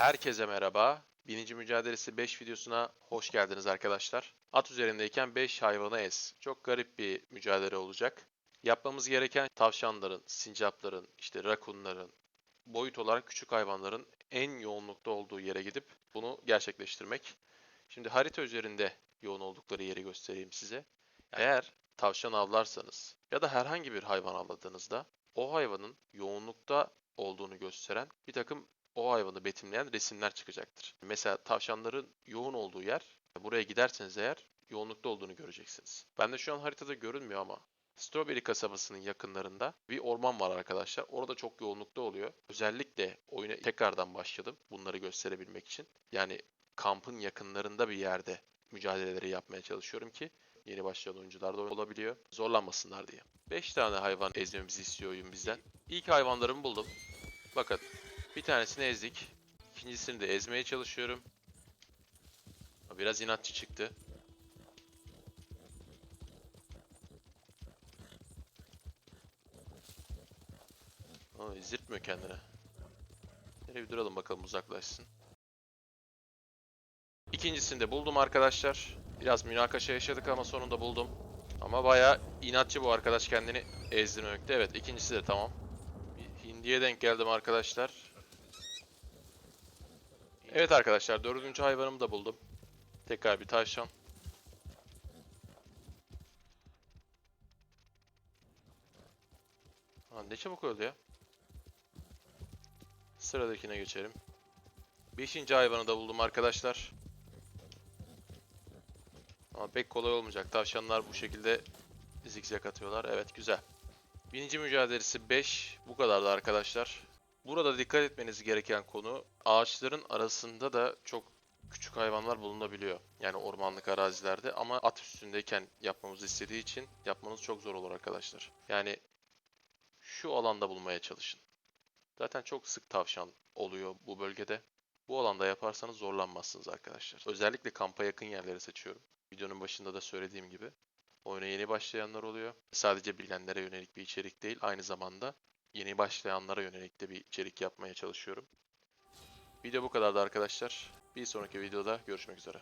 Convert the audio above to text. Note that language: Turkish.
Herkese merhaba. Bininci mücadelesi 5 videosuna hoş geldiniz arkadaşlar. At üzerindeyken 5 hayvanı ez. Çok garip bir mücadele olacak. Yapmamız gereken tavşanların, sincapların, işte rakunların, boyut olarak küçük hayvanların en yoğunlukta olduğu yere gidip bunu gerçekleştirmek. Şimdi harita üzerinde yoğun oldukları yeri göstereyim size. Eğer tavşan avlarsanız ya da herhangi bir hayvan avladığınızda o hayvanın yoğunlukta olduğunu gösteren bir takım o hayvanı betimleyen resimler çıkacaktır. Mesela tavşanların yoğun olduğu yer, buraya giderseniz eğer yoğunlukta olduğunu göreceksiniz. Ben de şu an haritada görünmüyor ama Strawberry kasabasının yakınlarında bir orman var arkadaşlar. Orada çok yoğunlukta oluyor. Özellikle oyuna tekrardan başladım bunları gösterebilmek için. Yani kampın yakınlarında bir yerde mücadeleleri yapmaya çalışıyorum ki yeni başlayan oyuncular da olabiliyor. Zorlanmasınlar diye. 5 tane hayvan ezmemizi istiyor oyun bizden. İlk hayvanlarımı buldum. Bakın bir tanesini ezdik. İkincisini de ezmeye çalışıyorum. Biraz inatçı çıktı. Ama izirtmiyor kendine. Nereye bir duralım bakalım uzaklaşsın. İkincisini de buldum arkadaşlar. Biraz münakaşa yaşadık ama sonunda buldum. Ama bayağı inatçı bu arkadaş kendini ezdirmemekte. Evet ikincisi de tamam. Bir hindiye denk geldim arkadaşlar. Evet arkadaşlar dördüncü hayvanımı da buldum. Tekrar bir tavşan. Aa, ne çabuk öldü ya. Sıradakine geçelim. Beşinci hayvanı da buldum arkadaşlar. Ama pek kolay olmayacak. Tavşanlar bu şekilde zikzak atıyorlar. Evet güzel. Bininci mücadelesi 5. Bu kadardı arkadaşlar. Burada dikkat etmeniz gereken konu ağaçların arasında da çok küçük hayvanlar bulunabiliyor. Yani ormanlık arazilerde ama at üstündeyken yapmamızı istediği için yapmanız çok zor olur arkadaşlar. Yani şu alanda bulmaya çalışın. Zaten çok sık tavşan oluyor bu bölgede. Bu alanda yaparsanız zorlanmazsınız arkadaşlar. Özellikle kampa yakın yerleri seçiyorum. Videonun başında da söylediğim gibi. Oyuna yeni başlayanlar oluyor. Sadece bilenlere yönelik bir içerik değil, aynı zamanda yeni başlayanlara yönelik de bir içerik yapmaya çalışıyorum. Video bu kadardı arkadaşlar. Bir sonraki videoda görüşmek üzere.